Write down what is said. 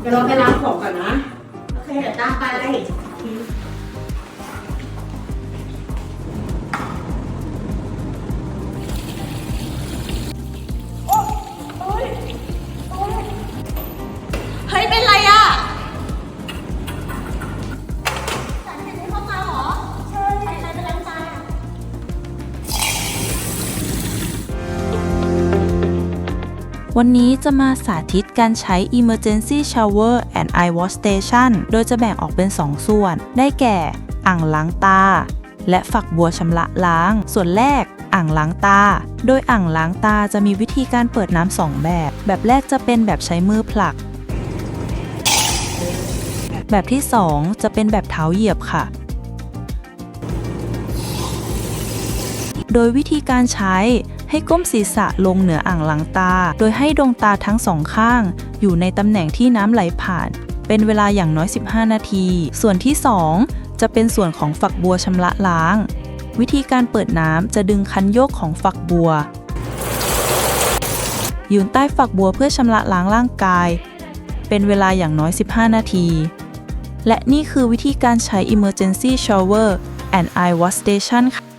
เดี๋ยวเราไปล้างของก่อนนะ โอเคเดี๋ยวตามไป วันนี้จะมาสาธิตการใช้ Emergency Shower and Eye Wash Station โดยจะแบ่งออกเป็น 2 ส่วน ได้แก่ อ่างล้างตา และฝักบัวชำระล้าง ส่วนแรก อ่างล้างตา โดยอ่างล้างตาจะมีวิธีการเปิดน้ำสองแบบ แบบแรกจะเป็นแบบใช้มือผลัก แบบที่ 2 จะเป็นแบบเท้าเหยียบค่ะโดยวิธีการใช้ ให้ก้มศีรษะลงเหนืออ่างล้างตา โดยให้ดวงตาทั้งสองข้าง อยู่ในตำแหน่งที่น้ำไหลผ่าน เป็นเวลาอย่างน้อย 15 นาที ส่วนที่ 2 จะเป็นส่วนของฝักบัวชำระล้าง วิธีการเปิดน้ำจะดึงคันโยกของฝักบัว ยืนใต้ฝักบัวเพื่อชำระล้างร่างกาย เป็นเวลาอย่างน้อย 15 นาที และนี่คือวิธีการใช้ Emergency Shower and Eye Wash Station ค่ะ